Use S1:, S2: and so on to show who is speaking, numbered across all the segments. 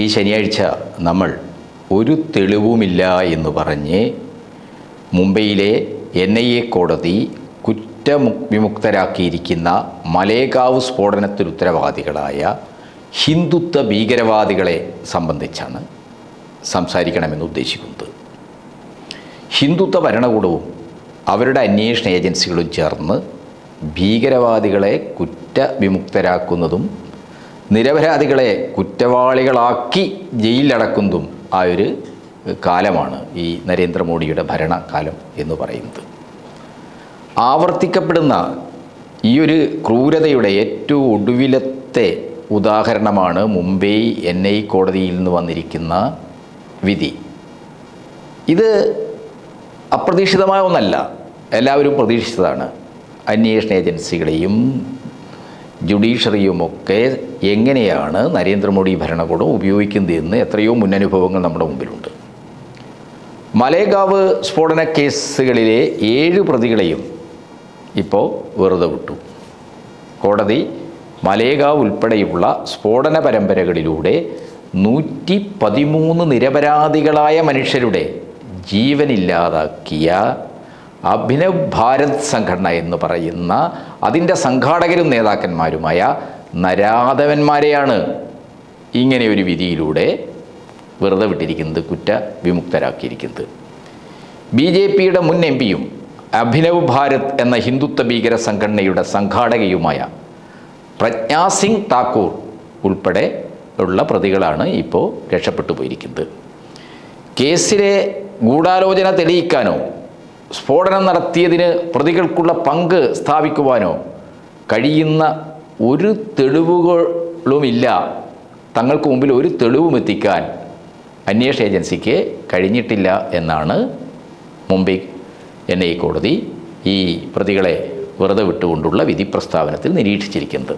S1: ഈ ശനിയാഴ്ച നമ്മൾ ഒരു തെളിവുമില്ല എന്ന് പറഞ്ഞ് മുംബൈയിലെ എൻ ഐ എ കോടതി കുറ്റവിമുക്തരാക്കിയിരിക്കുന്ന മലേഗാവ് സ്ഫോടനത്തിൽ ഉത്തരവാദികളായ ഹിന്ദുത്വ ഭീകരവാദികളെ സംബന്ധിച്ചാണ് സംസാരിക്കണമെന്ന് ഉദ്ദേശിക്കുന്നത്. ഹിന്ദുത്വ ഭരണകൂടവും അവരുടെ അന്വേഷണ ഏജൻസികളും ചേർന്ന് ഭീകരവാദികളെ കുറ്റവിമുക്തരാക്കുന്നതും നിരപരാധികളെ കുറ്റവാളികളാക്കി ജയിലിലടക്കുന്നതും ആ ഒരു കാലമാണ് ഈ നരേന്ദ്രമോദിയുടെ ഭരണകാലം എന്ന് പറയുന്നത്. ആവർത്തിക്കപ്പെടുന്ന ഈ ഒരു ക്രൂരതയുടെ ഏറ്റവും ഒടുവിലത്തെ ഉദാഹരണമാണ് മുംബൈ എൻ ഐ കോടതിയിൽ നിന്ന് വന്നിരിക്കുന്ന വിധി. ഇത് അപ്രതീക്ഷിതമായ ഒന്നല്ല. എല്ലാവരും പ്രതീക്ഷിച്ചതാണ്. അന്വേഷണ ഏജൻസികളെയും ജുഡീഷ്യറിയുമൊക്കെ എങ്ങനെയാണ് നരേന്ദ്രമോദി ഭരണകൂടം ഉപയോഗിക്കുന്നതെന്ന് എത്രയോ മുന്നനുഭവങ്ങൾ നമ്മുടെ മുമ്പിലുണ്ട്. മലേഗാവ് സ്ഫോടന കേസുകളിലെ ഏഴ് പ്രതികളെയും ഇപ്പോൾ വെറുതെ വിട്ടു. കോടതി മലേഗാവ് ഉൾപ്പെടെയുള്ള സ്ഫോടന പരമ്പരകളിലൂടെ നൂറ്റി പതിമൂന്ന് നിരപരാധികളായ മനുഷ്യരുടെ ജീവനില്ലാതാക്കിയ അഭിനവ് ഭാരത് സംഘടന എന്ന് പറയുന്ന അതിന്റെ സംഘാടകരും നേതാക്കന്മാരുമായ നരാധവന്മാരെയാണ് ഇങ്ങനെ ഒരു വിധിയിലൂടെ വെറുതെ വിട്ടിരിക്കുന്നത് കുറ്റ വിമുക്തരാക്കിയിരിക്കുന്നത്. ബി ജെ പിയുടെ മുൻ എം പിയും അഭിനവ് ഭാരത് എന്ന ഹിന്ദുത്വ ഭീകര സംഘടനയുടെ സംഘാടകയുമായ പ്രജ്ഞാ സിംഗ് താക്കൂർ ഉൾപ്പെടെ ഉള്ള പ്രതികളാണ് ഇപ്പോൾ രക്ഷപ്പെട്ടു പോയിരിക്കുന്നത് കേസിലെ ഗൂഢാലോചന തെളിയിക്കാനോ സ്ഫോടനം നടത്തിയതിന് പ്രതികൾക്കുള്ള പങ്ക് സ്ഥാപിക്കുവാനോ കഴിയുന്ന ഒരു തെളിവുകളുമില്ല. തങ്ങൾക്ക് മുമ്പിൽ ഒരു തെളിവും എത്തിക്കാൻ അന്വേഷണ ഏജൻസിക്ക് കഴിഞ്ഞിട്ടില്ല എന്നാണ് മുംബൈ എൻ ഐ കോടതി ഈ പ്രതികളെ വെറുതെ വിട്ടുകൊണ്ടുള്ള വിധി പ്രസ്താവനത്തിൽ നിരീക്ഷിച്ചിരിക്കുന്നത്.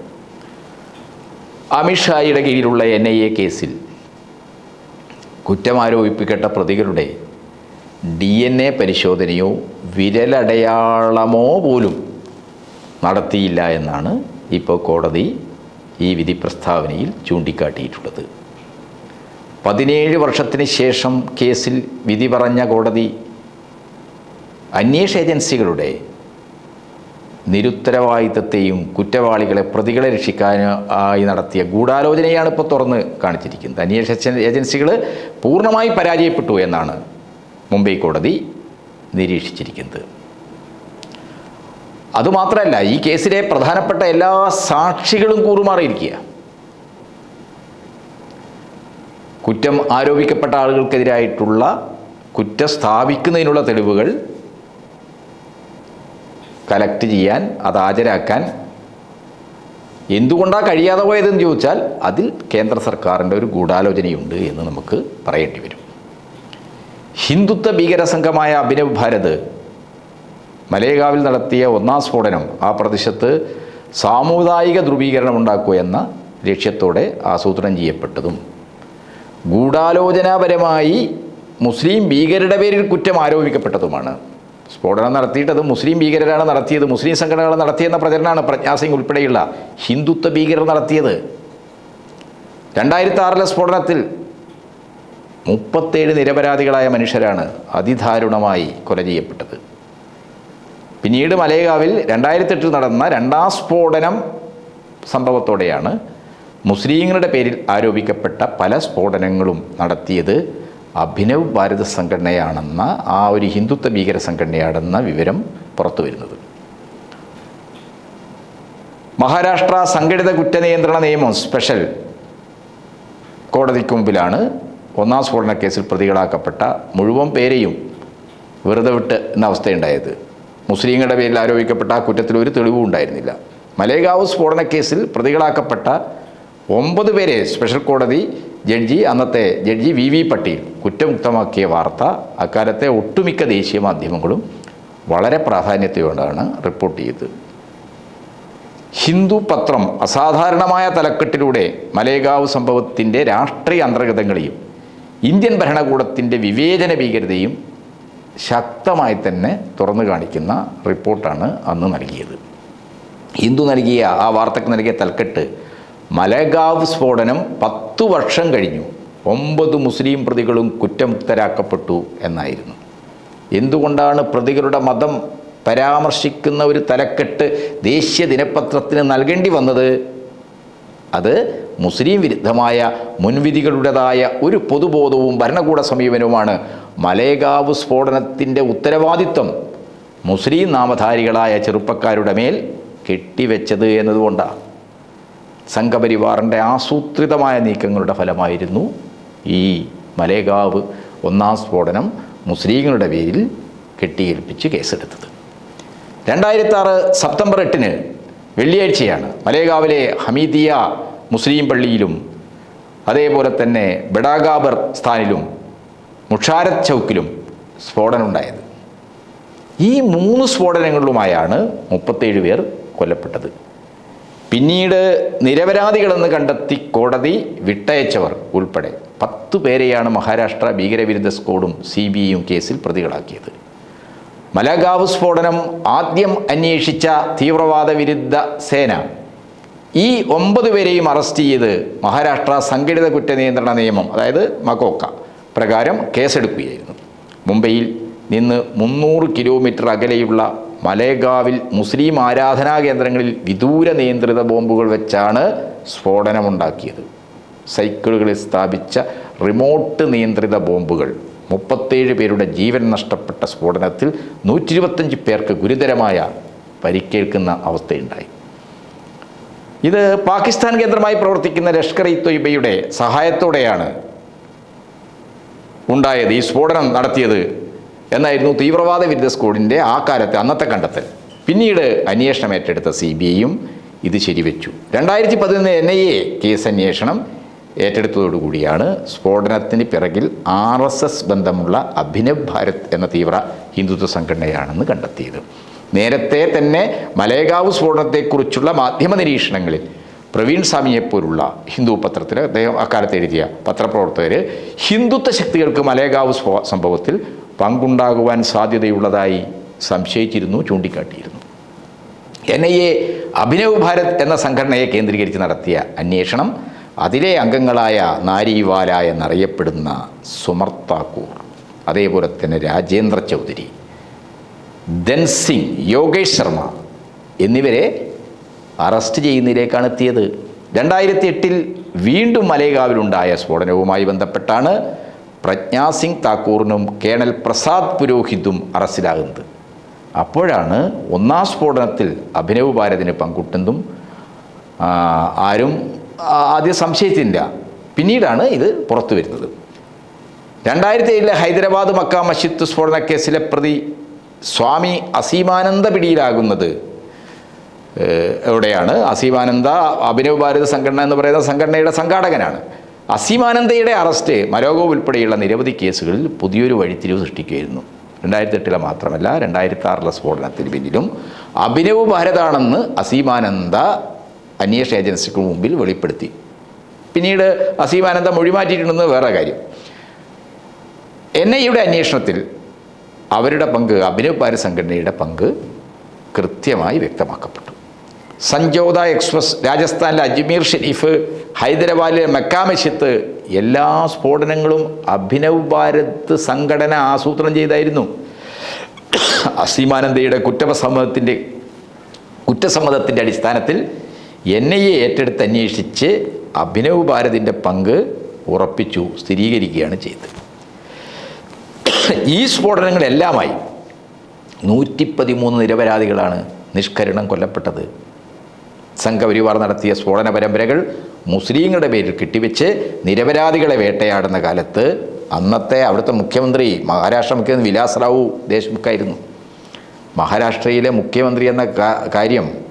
S1: അമിത്ഷായുടെ കീഴിലുള്ള എൻ ഐ എ കേസിൽ കുറ്റമാരോപിക്കപ്പെട്ട പ്രതികളുടെ ഡി എൻ എ പരിശോധനയോ വിരലടയാളമോ പോലും നടത്തിയില്ല എന്നാണ് ഇപ്പോൾ കോടതി ഈ വിധി പ്രസ്താവനയിൽ ചൂണ്ടിക്കാട്ടിയിട്ടുള്ളത്. പതിനേഴ് വർഷത്തിന് ശേഷം കേസിൽ വിധി പറഞ്ഞ കോടതി അന്വേഷണ ഏജൻസികളുടെ നിരുത്തരവാദിത്തത്തെയും കുറ്റവാളികളെ പ്രതികളെ രക്ഷിക്കാനായി നടത്തിയ ഗൂഢാലോചനയാണ് ഇപ്പോൾ തുറന്ന് കാണിച്ചിരിക്കുന്നത്. അന്വേഷണ ഏജൻസികൾ പൂർണമായി പരാജയപ്പെട്ടു എന്നാണ് മുംബൈ കോടതി നിരീക്ഷിച്ചിരിക്കുന്നത്. അതുമാത്രമല്ല ഈ കേസിലെ പ്രധാനപ്പെട്ട എല്ലാ സാക്ഷികളും കൂറുമാറിയിരിക്കുക. കുറ്റം ആരോപിക്കപ്പെട്ട ആളുകൾക്കെതിരായിട്ടുള്ള കുറ്റം സ്ഥാപിക്കുന്നതിനുള്ള തെളിവുകൾ കലക്ട് ചെയ്യാൻ അത് ഹാജരാക്കാൻ എന്തുകൊണ്ടാണ് കഴിയാതെ പോയതെന്ന് ചോദിച്ചാൽ അതിൽ കേന്ദ്ര സർക്കാരിന്റെ ഒരു ഗൂഢാലോചനയുണ്ട് എന്ന് നമുക്ക് പറയേണ്ടി വരും. ഹിന്ദുത്വ ഭീകര സംഘമായ അഭിനവ് ഭാരത് മലേഗാവിൽ നടത്തിയ ഒന്നാം സ്ഫോടനം ആ പ്രദേശത്ത് സാമുദായിക ധ്രുവീകരണം ഉണ്ടാക്കുക എന്ന ലക്ഷ്യത്തോടെ ആസൂത്രണം ചെയ്യപ്പെട്ടതും. ഗൂഢാലോചനാപരമായി മുസ്ലിം ഭീകരരുടെ പേരിൽ കുറ്റം ആരോപിക്കപ്പെട്ടതുമാണ്. സ്ഫോടനം നടത്തിയിട്ട് അത് മുസ്ലിം ഭീകരരാണ് നടത്തിയത് മുസ്ലിം സംഘടനകൾ നടത്തിയെന്ന പ്രചരണമാണ് പ്രജ്ഞാസിംഗ് ഉൾപ്പെടെയുള്ള ഹിന്ദുത്വ ഭീകരർ നടത്തിയത്. രണ്ടായിരത്തി ആറിലെ സ്ഫോടനത്തിൽ മുപ്പത്തേഴ് നിരപരാധികളായ മനുഷ്യരാണ് അതിദാരുണമായി കൊല ചെയ്യപ്പെട്ടത്. പിന്നീട് മലേഗാവിൽ രണ്ടായിരത്തെട്ടിൽ നടന്ന രണ്ടാം സ്ഫോടനം സംഭവത്തോടെയാണ് മുസ്ലിങ്ങളുടെ പേരിൽ ആരോപിക്കപ്പെട്ട പല സ്ഫോടനങ്ങളും നടത്തിയത് അഭിനവ് ഭാരത സംഘടനയാണെന്ന ആ ഒരു ഹിന്ദുത്വ ഭീകര സംഘടനയാണെന്ന വിവരം പുറത്തു വരുന്നത്. മഹാരാഷ്ട്ര സംഘടിത കുറ്റനിയന്ത്രണ നിയമം സ്പെഷ്യൽ കോടതിക്ക് മുമ്പിലാണ് ഒന്നാം സ്ഫോടന കേസിൽ പ്രതികളാക്കപ്പെട്ട മുഴുവൻ പേരെയും വെറുതെ വിട്ട് എന്ന അവസ്ഥയുണ്ടായത്. മുസ്ലിങ്ങളുടെ പേരിൽ ആരോപിക്കപ്പെട്ട ആ കുറ്റത്തിൽ ഒരു തെളിവും ഉണ്ടായിരുന്നില്ല. മലേഗാവ് സ്ഫോടന കേസിൽ പ്രതികളാക്കപ്പെട്ട ഒമ്പത് പേരെ സ്പെഷ്യൽ കോടതി ജഡ്ജി അന്നത്തെ ജഡ്ജി വി വി പട്ടീൽ കുറ്റമുക്തമാക്കിയ വാർത്ത അക്കാലത്തെ ഒട്ടുമിക്ക ദേശീയ മാധ്യമങ്ങളും വളരെ പ്രാധാന്യത്തോടെയാണ് റിപ്പോർട്ട് ചെയ്തത്. ഹിന്ദു പത്രം അസാധാരണമായ തലക്കെട്ടിലൂടെ മലേഗാവ് സംഭവത്തിന്റെ രാഷ്ട്രീയ അന്തർഗതങ്ങളെയും ഇന്ത്യൻ ഭരണകൂടത്തിന്റെ വിവേചന ഭീകരതയും ശക്തമായി തന്നെ തുറന്നു കാണിക്കുന്ന റിപ്പോർട്ടാണ് അന്ന് നൽകിയത്. ഹിന്ദു നൽകിയ ആ വാർത്തക്ക് നൽകിയ തൽക്കെട്ട് മലഗാവ് സ്ഫോടനം പത്തു വർഷം കഴിഞ്ഞു. ഒമ്പത് മുസ്ലിം പ്രതികളും കുറ്റമുക്തരാക്കപ്പെട്ടു എന്നായിരുന്നു. എന്തുകൊണ്ടാണ് പ്രതികളുടെ മതം പരാമർശിക്കുന്ന ഒരു തലക്കെട്ട് ദേശീയ ദിനപത്രത്തിന് നൽകേണ്ടി വന്നത്? അത് മുസ്ലിം വിരുദ്ധമായ മുൻവിധികളുടേതായ ഒരു പൊതുബോധവും ഭരണകൂട സമീപനവുമാണ്. മലേഗാവ് സ്ഫോടനത്തിന്റെ ഉത്തരവാദിത്വം മുസ്ലിം നാമധാരികളായ ചെറുപ്പക്കാരുടെ മേൽ കെട്ടിവെച്ചത് എന്നതുകൊണ്ടാണ് സംഘപരിവാറിന്റെ ആസൂത്രിതമായ നീക്കങ്ങളുടെ ഫലമായിരുന്നു ഈ മലേഗാവ് ഒന്നാം സ്ഫോടനം മുസ്ലിങ്ങളുടെ പേരിൽ കെട്ടിയേൽപ്പിച്ച് കേസെടുത്തത്. രണ്ടായിരത്തി ആറ് സെപ്റ്റംബർ എട്ടിന് വെള്ളിയാഴ്ചയാണ്. മലേഗാവിലെ ഹമീദിയ മുസ്ലിം പള്ളിയിലും അതേപോലെ തന്നെ ബഡാഗാബർ സ്ഥാനിലും മുഷാരത് ചൗക്കിലും സ്ഫോടനം ഉണ്ടായത് ഈ മൂന്ന് സ്ഫോടനങ്ങളിലുമായാണ് മുപ്പത്തേഴ് പേർ കൊല്ലപ്പെട്ടത്. പിന്നീട് നിരപരാധികളെന്ന് കണ്ടെത്തി കോടതി വിട്ടയച്ചവർ ഉൾപ്പെടെ പത്ത് പേരെയാണ് മഹാരാഷ്ട്ര ഭീകരവിരുദ്ധ സ്ക്വാഡും സി ബി കേസിൽ പ്രതികളാക്കിയത്. മലഗാവ് സ്ഫോടനം ആദ്യം അന്വേഷിച്ച തീവ്രവാദ വിരുദ്ധ സേന. ഈ ഒമ്പത് പേരെയും അറസ്റ്റ് ചെയ്ത് മഹാരാഷ്ട്ര സംഘടിത കുറ്റനിയന്ത്രണ നിയമം അതായത് മകോക്ക പ്രകാരം കേസെടുക്കുകയായിരുന്നു. മുംബൈയിൽ നിന്ന് മുന്നൂറ് കിലോമീറ്റർ അകലെയുള്ള മലേഗാവിൽ മുസ്ലിം ആരാധനാ കേന്ദ്രങ്ങളിൽ വിദൂര നിയന്ത്രിത ബോംബുകൾ വെച്ചാണ് സ്ഫോടനമുണ്ടാക്കിയത്. സൈക്കിളുകളിൽ സ്ഥാപിച്ച റിമോട്ട് നിയന്ത്രിത ബോംബുകൾ. മുപ്പത്തേഴ് പേരുടെ ജീവൻ നഷ്ടപ്പെട്ട സ്ഫോടനത്തിൽ നൂറ്റി ഇരുപത്തഞ്ച് പേർക്ക് ഗുരുതരമായ പരിക്കേൽക്കുന്ന അവസ്ഥയുണ്ടായി. ഇത് പാകിസ്ഥാൻ കേന്ദ്രമായി പ്രവർത്തിക്കുന്ന ലഷ്കർ ഇ തൊയ്ബയുടെ സഹായത്തോടെയാണ് ഉണ്ടായത് ഈ സ്ഫോടനം നടത്തിയത് എന്നായിരുന്നു തീവ്രവാദ വിരുദ്ധ സ്കൂളിന്റെ ആ കാലത്തെ അന്നത്തെ കണ്ടെത്തൽ. പിന്നീട് അന്വേഷണം ഏറ്റെടുത്ത സി ബി ഐയും ഇത് ശരിവെച്ചു. രണ്ടായിരത്തി പതിനൊന്ന് എൻ ഐ എ കേസ് അന്വേഷണം ഏറ്റെടുത്തതോടുകൂടിയാണ് സ്ഫോടനത്തിന് പിറകിൽ ആർ എസ് എസ് ബന്ധമുള്ള അഭിനവ് ഭാരത് എന്ന തീവ്ര ഹിന്ദുത്വ സംഘടനയാണെന്ന് കണ്ടെത്തിയത്. നേരത്തെ തന്നെ മലേഗാവ് സ്ഫോടനത്തെക്കുറിച്ചുള്ള മാധ്യമ നിരീക്ഷണങ്ങളിൽ പ്രവീൺ സ്വാമിയെപ്പോലുള്ള ഹിന്ദു പത്രത്തിൽ അദ്ദേഹം അക്കാലത്ത് എഴുതിയ പത്രപ്രവർത്തകർ ഹിന്ദുത്വ ശക്തികൾക്ക് മലേഗാവ് സംഭവത്തിൽ പങ്കുണ്ടാകുവാൻ സാധ്യതയുള്ളതായി സംശയിച്ചിരുന്നു ചൂണ്ടിക്കാട്ടിയിരുന്നു. N I A Abhinav Bharat എന്ന സംഘടനയെ കേന്ദ്രീകരിച്ച് നടത്തിയ അന്വേഷണം അതിലെ അംഗങ്ങളായ നാരിവാല എന്നറിയപ്പെടുന്ന സുമർത്താക്കൂർ അതേപോലെ തന്നെ രാജേന്ദ്ര ചൗധരി ധൻ സിംഗ് യോഗേഷ് ശർമ്മ എന്നിവരെ അറസ്റ്റ് ചെയ്യുന്നതിലേക്കാണ് എത്തിയത്. രണ്ടായിരത്തി എട്ടിൽ വീണ്ടും മലേഗാവിലുണ്ടായ സ്ഫോടനവുമായി ബന്ധപ്പെട്ടാണ് പ്രജ്ഞാ സിംഗ് താക്കൂറിനും കേണൽ പ്രസാദ് പുരോഹിതും അറസ്റ്റിലാകുന്നത്. അപ്പോഴാണ് ഒന്നാം സ്ഫോടനത്തിൽ അഭിനവ് ഭാരതിന് പങ്കുട്ടെന്നും ആരും ആദ്യം സംശയിച്ചില്ല. പിന്നീടാണ് ഇത് പുറത്തു വരുന്നത്. രണ്ടായിരത്തി ഏഴിലെ ഹൈദരാബാദ് മക്ക മസ്ജിദ് സ്ഫോടന കേസിലെ പ്രതി സ്വാമി അസീമാനന്ദ പിടിയിലാകുന്നത് എവിടെയാണ്? അസീമാനന്ദ അഭിനവ് ഭാരത് സംഘടന എന്ന് പറയുന്ന സംഘടനയുടെ സംഘാടകനാണ്. അസീമാനന്ദയുടെ അറസ്റ്റ് മരോഗോ ഉൾപ്പെടെയുള്ള നിരവധി കേസുകളിൽ പുതിയൊരു വഴിത്തിരിവ് സൃഷ്ടിക്കുകയായിരുന്നു. രണ്ടായിരത്തി എട്ടിലെ മാത്രമല്ല രണ്ടായിരത്തി ആറിലെ സ്ഫോടനത്തിന് പിന്നിലും അഭിനവ് ഭാരതാണെന്ന് അസീമാനന്ദ അന്വേഷണ ഏജൻസിക്ക് മുമ്പിൽ വെളിപ്പെടുത്തി. പിന്നീട് അസീമാനന്ദ മൊഴിമാറ്റിയിട്ടുണ്ടെന്ന് വേറെ കാര്യം. എൻ ഐയുടെ അന്വേഷണത്തിൽ അവരുടെ പങ്ക് അഭിനവ് ഭാരത് സംഘടനയുടെ പങ്ക് കൃത്യമായി വ്യക്തമാക്കപ്പെട്ടു. സഞ്ജോത എക്സ്പ്രസ് രാജസ്ഥാനിലെ അജ്മീർ ഷെരീഫ് ഹൈദരാബാദിലെ മെക്കാമശത്ത് എല്ലാ സ്ഫോടനങ്ങളും അഭിനവ് ഭാരത് സംഘടന ആസൂത്രണം ചെയ്തായിരുന്നു. അസീമാനന്ദയുടെ കുറ്റസമ്മതത്തിന്റെ കുറ്റസമ്മതത്തിന്റെ അടിസ്ഥാനത്തിൽ എൻ ഐ എ ഏറ്റെടുത്ത് അന്വേഷിച്ച് അഭിനവ് ഭാരതിന്റെ പങ്ക് ഉറപ്പിച്ചു സ്ഥിരീകരിക്കുകയാണ് ചെയ്തത്. ഈ സ്ഫോടനങ്ങളെല്ലാമായി നൂറ്റി പതിമൂന്ന് നിരപരാധികളാണ് നിഷ്കരണം കൊല്ലപ്പെട്ടത്. സംഘപരിവാർ നടത്തിയ സ്ഫോടന പരമ്പരകൾ മുസ്ലിങ്ങളുടെ പേരിൽ കെട്ടിവെച്ച് നിരപരാധികളെ വേട്ടയാടുന്ന കാലത്ത് അന്നത്തെ അവിടുത്തെ മുഖ്യമന്ത്രി മഹാരാഷ്ട്ര മുഖ്യമന്ത്രി വിലാസ് റാവു ദേശ്മുഖായിരുന്നു. മഹാരാഷ്ട്രയിലെ മുഖ്യമന്ത്രി എന്ന കാര്യം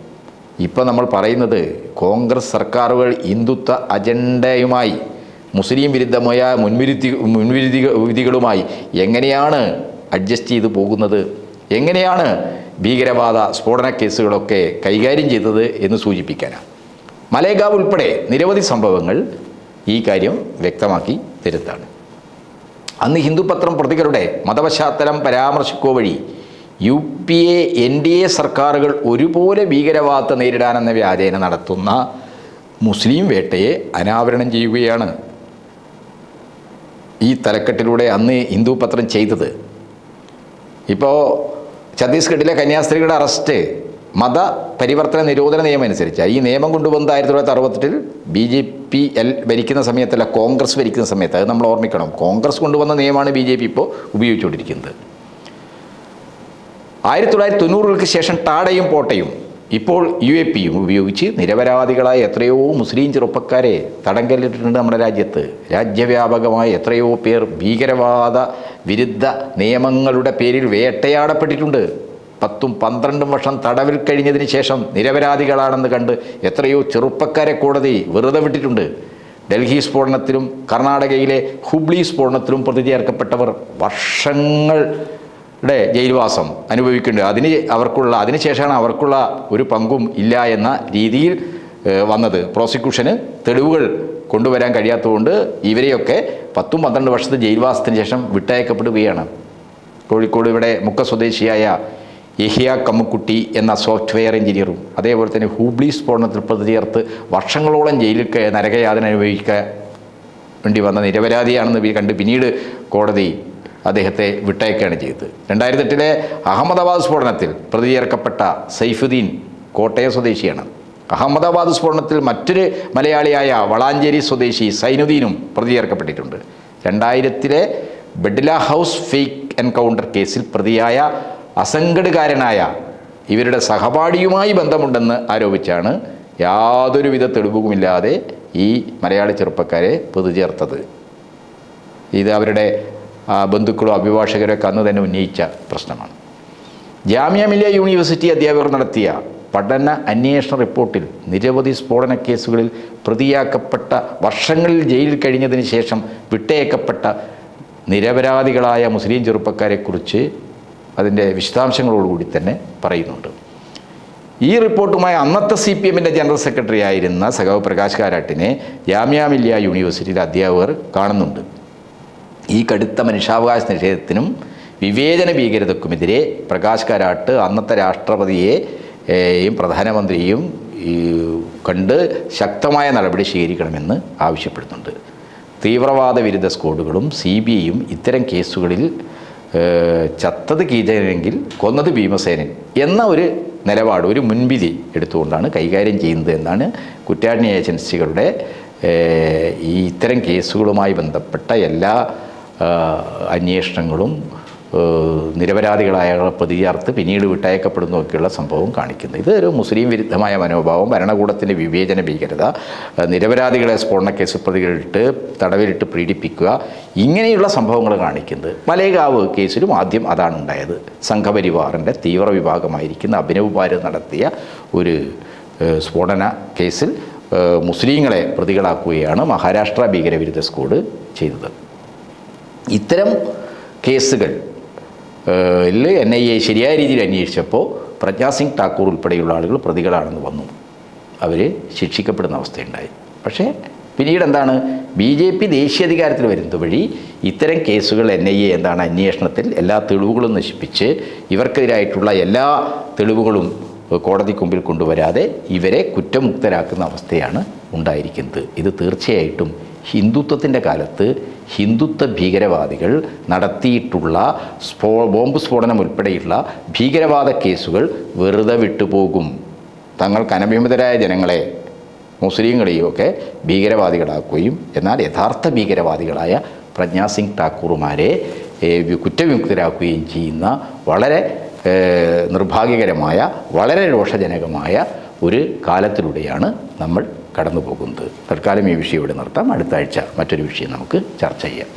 S1: ഇപ്പോൾ നമ്മൾ പറയുന്നത് കോൺഗ്രസ് സർക്കാരുകൾ ഹിന്ദുത്വ അജണ്ടയുമായി മുസ്ലിം വിരുദ്ധമായ മുൻവിരുദ്ധി മുൻവിരുദ്ധി വിധികളുമായി എങ്ങനെയാണ് അഡ്ജസ്റ്റ് ചെയ്ത് പോകുന്നത്? എങ്ങനെയാണ് ഭീകരവാദ സ്ഫോടന കേസുകളൊക്കെ കൈകാര്യം ചെയ്തത് എന്ന് സൂചിപ്പിക്കാനാണ് മലേഗാവ് ഉൾപ്പെടെ നിരവധി സംഭവങ്ങൾ ഈ കാര്യം വ്യക്തമാക്കി തരുത്താണ് അന്ന് ഹിന്ദു പത്രം പ്രതികളുടെ മതപശ്ചാത്തലം പരാമർശിക്കുക വഴി U P A N D A സർക്കാരുകൾ ഒരുപോലെ ഭീകരവാദത്തെ നേരിടാനെന്ന വ്യാജേന നടത്തുന്ന മുസ്ലിം വേട്ടയെ അനാവരണം ചെയ്യുകയാണ് ഈ തലക്കെട്ടിലൂടെ അന്ന് ഹിന്ദു പത്രം ചെയ്തത്. ഇപ്പോൾ ഛത്തീസ്ഗഡിലെ കന്യാസ്ത്രീകളുടെ അറസ്റ്റ് മത പരിവർത്തന നിരോധന നിയമം അനുസരിച്ച്. ഈ നിയമം കൊണ്ടുവന്നത് ആയിരത്തി തൊള്ളായിരത്തി അറുപത്തെട്ടിൽ ബി ജെ പി എൽ ഭരിക്കുന്ന സമയത്തല്ല കോൺഗ്രസ് ഭരിക്കുന്ന സമയത്ത്. അത് നമ്മൾ ഓർമ്മിക്കണം. കോൺഗ്രസ് കൊണ്ടുവന്ന നിയമമാണ് ബി ജെ പി ഇപ്പോൾ ഉപയോഗിച്ചുകൊണ്ടിരിക്കുന്നത്. ആയിരത്തി തൊള്ളായിരത്തി തൊണ്ണൂറുകൾക്ക് ശേഷം ടാടയും പോട്ടയും. ഇപ്പോൾ യു എ പിയും ഉപയോഗിച്ച് നിരപരാധികളായ എത്രയോ മുസ്ലിം ചെറുപ്പക്കാരെ തടങ്കലിട്ടിട്ടുണ്ട് നമ്മുടെ രാജ്യത്ത്. രാജ്യവ്യാപകമായ എത്രയോ പേർ ഭീകരവാദ വിരുദ്ധ നിയമങ്ങളുടെ പേരിൽ വേട്ടയാടപ്പെട്ടിട്ടുണ്ട്. പത്തും പന്ത്രണ്ടും വർഷം തടവിൽ കഴിഞ്ഞതിന് ശേഷം നിരപരാധികളാണെന്ന് കണ്ട് എത്രയോ ചെറുപ്പക്കാരെ കോടതി വെറുതെ വിട്ടിട്ടുണ്ട്. ഡൽഹി സ്ഫോടനത്തിലും കർണാടകയിലെ ഹുബ്ലി സ്ഫോടനത്തിലും പ്രതി ചേർക്കപ്പെട്ടവർ വർഷങ്ങളുടെ ജയിൽവാസം അനുഭവിക്കുന്നുണ്ട്. അതിന് അവർക്കുള്ള അതിനുശേഷമാണ് അവർക്കുള്ള ഒരു പങ്കും ഇല്ല എന്ന രീതിയിൽ വന്നത്. പ്രോസിക്യൂഷന് തെളിവുകൾ കൊണ്ടുവരാൻ കഴിയാത്തതുകൊണ്ട് ഇവരെയൊക്കെ പത്തും പന്ത്രണ്ട് വർഷത്തെ ജയിൽവാസത്തിന് ശേഷം വിട്ടയക്കപ്പെടുകയാണ്. കോഴിക്കോട് ഇവിടെ മുക്ക സ്വദേശിയായ യഹിയ കമ്മുക്കുട്ടി എന്ന സോഫ്റ്റ്വെയർ എഞ്ചിനീയറും അതേപോലെ തന്നെ ഹൂബ്ലി സ്ഫോടനത്തിൽ പ്രതിചേർത്ത് വർഷങ്ങളോളം ജയിലിൽ നരകയാതന അനുഭവിക്കാൻ വേണ്ടി വന്ന നിരപരാധിയാണെന്ന് കണ്ട് പിന്നീട് കോടതി അദ്ദേഹത്തെ വിട്ടയക്കുകയാണ് ചെയ്തത്. രണ്ടായിരത്തി എട്ടിലെ അഹമ്മദാബാദ് സ്ഫോടനത്തിൽ പ്രതി ചേർക്കപ്പെട്ട സൈഫുദ്ദീൻ കോട്ടയ സ്വദേശിയാണ്. അഹമ്മദാബാദ് സ്ഫോടനത്തിൽ മറ്റൊരു മലയാളിയായ വളാഞ്ചേരി സ്വദേശി സൈനുദ്ദീനും പ്രതി ചേർക്കപ്പെട്ടിട്ടുണ്ട് രണ്ടായിരത്തിലെ ബെഡില ഹൗസ് ഫേക്ക് എൻകൗണ്ടർ കേസിൽ പ്രതിയായ അസംഘടുകാരനായ ഇവരുടെ സഹപാഠിയുമായി ബന്ധമുണ്ടെന്ന് ആരോപിച്ചാണ് യാതൊരുവിധ തെളിവുമില്ലാതെ ഈ മലയാളി ചെറുപ്പക്കാരെ പൊതുചേർത്തത്. ഇത് അവരുടെ ബന്ധുക്കളോ അഭിഭാഷകരോ ഒക്കെ അന്ന് തന്നെ ഉന്നയിച്ച പ്രശ്നമാണ്. ജാമ്യ മില്ലിയ യൂണിവേഴ്സിറ്റി അധ്യാപകർ നടത്തിയ പഠന അന്വേഷണ റിപ്പോർട്ടിൽ നിരവധി സ്ഫോടന കേസുകളിൽ പ്രതിയാക്കപ്പെട്ട വർഷങ്ങളിൽ ജയിലിൽ കഴിഞ്ഞതിന് ശേഷം വിട്ടയക്കപ്പെട്ട നിരപരാധികളായ മുസ്ലിം ചെറുപ്പക്കാരെക്കുറിച്ച് അതിന്റെ വിശദാംശങ്ങളോടുകൂടി തന്നെ പറയുന്നുണ്ട്. ഈ റിപ്പോർട്ടുമായി അന്നത്തെ സി പി എമ്മിന്റെ ജനറൽ സെക്രട്ടറി ആയിരുന്ന സഖാവ് പ്രകാശ് കാരാട്ടിനെ ജാമ്യ മില്ലിയ യൂണിവേഴ്സിറ്റിയിലെ അധ്യാപകർ കാണുന്നുണ്ട്. ഈ കടുത്ത മനുഷ്യാവകാശ നിഷേധത്തിനും വിവേചന ഭീകരതക്കുമെതിരെ പ്രകാശ് കാരാട്ട് അന്നത്തെ രാഷ്ട്രപതിയെ പ്രധാനമന്ത്രിയും കണ്ട് ശക്തമായ നടപടി സ്വീകരിക്കണമെന്ന് ആവശ്യപ്പെടുന്നുണ്ട്. തീവ്രവാദ വിരുദ്ധ സ്ക്വാഡുകളും സി ബി ഐയും ഇത്തരം കേസുകളിൽ ചത്തത് കീചനെങ്കിൽ കൊന്നത് ഭീമസേനൻ എന്ന ഒരു നിലപാട് ഒരു മുൻവിധി എടുത്തുകൊണ്ടാണ് കൈകാര്യം ചെയ്യുന്നത് എന്നാണ് കുറ്റാന്വേഷണ ഏജൻസികളുടെ ഈ ഇത്തരം കേസുകളുമായി ബന്ധപ്പെട്ട എല്ലാ അന്വേഷണങ്ങളും നിരപരാധികളായ പ്രതി ചേർത്ത് പിന്നീട് വിട്ടയക്കപ്പെടുന്നതൊക്കെയുള്ള സംഭവം കാണിക്കുന്നത് ഇത് ഒരു മുസ്ലിം വിരുദ്ധമായ മനോഭാവം ഭരണകൂടത്തിന്റെ വിവേചന ഭീകരത നിരപരാധികളെ സ്ഫോടനക്കേസ് പ്രതികളിട്ട് തടവിലിട്ട് പീഡിപ്പിക്കുക ഇങ്ങനെയുള്ള സംഭവങ്ങൾ കാണിക്കുന്നത്. മലേഗാവ് കേസിലും ആദ്യം അതാണ് ഉണ്ടായത്. സംഘപരിവാറിന്റെ തീവ്ര വിഭാഗമായിരിക്കുന്ന അഭിനവ് ഭാര്യ നടത്തിയ ഒരു സ്ഫോടന കേസിൽ മുസ്ലിങ്ങളെ പ്രതികളാക്കുകയാണ് മഹാരാഷ്ട്ര ഭീകരവിരുദ്ധ സ്ക്വാഡ് ചെയ്തത്. ഇത്തരം കേസുകൾ എൻ ഐ എ ശരിയായ രീതിയിൽ അന്വേഷിച്ചപ്പോൾ പ്രജ്ഞാസിംഗ് ഠാക്കൂർ ഉൾപ്പെടെയുള്ള ആളുകൾ പ്രതികളാണെന്ന് വന്നു. അവർ ശിക്ഷിക്കപ്പെടുന്ന അവസ്ഥയുണ്ടായി. പക്ഷേ പിന്നീട് എന്താണ് ബി ജെ പി ദേശീയ അധികാരത്തിൽ വരുന്നത് വഴി ഇത്തരം കേസുകൾ എൻ ഐ എ എന്താണ് അന്വേഷണത്തിൽ എല്ലാ തെളിവുകളും നശിപ്പിച്ച് ഇവർക്കെതിരായിട്ടുള്ള എല്ലാ തെളിവുകളും കോടതിക്ക് മുമ്പിൽ കൊണ്ടുവരാതെ ഇവരെ കുറ്റമുക്തരാക്കുന്ന അവസ്ഥയാണ് ഉണ്ടായിരിക്കുന്നത്. ഇത് തീർച്ചയായിട്ടും ഹിന്ദുത്വത്തിന്റെ കാലത്ത് ഹിന്ദുത്വ ഭീകരവാദികൾ നടത്തിയിട്ടുള്ള സ്ഫോ ബോംബ് സ്ഫോടനം ഉൾപ്പെടെയുള്ള ഭീകരവാദ കേസുകൾ വെറുതെ വിട്ടുപോകും. തങ്ങൾ അനഭിമിതരായ ജനങ്ങളെ മുസ്ലിങ്ങളെയും ഒക്കെ ഭീകരവാദികളാക്കുകയും എന്നാൽ യഥാർത്ഥ ഭീകരവാദികളായ പ്രജ്ഞാസിംഗ് ഠാക്കൂറുമാരെ കുറ്റവിമുക്തരാക്കുകയും ചെയ്യുന്ന വളരെ നിർഭാഗ്യകരമായ വളരെ രോഷജനകമായ ഒരു കാലത്തിലൂടെയാണ് നമ്മൾ കടന്നു പോകുന്നത് തൽക്കാലം ഈ വിഷയം ഇവിടെ നിർത്താം. അടുത്ത ആഴ്ച മറ്റൊരു വിഷയം നമുക്ക് ചർച്ച ചെയ്യാം.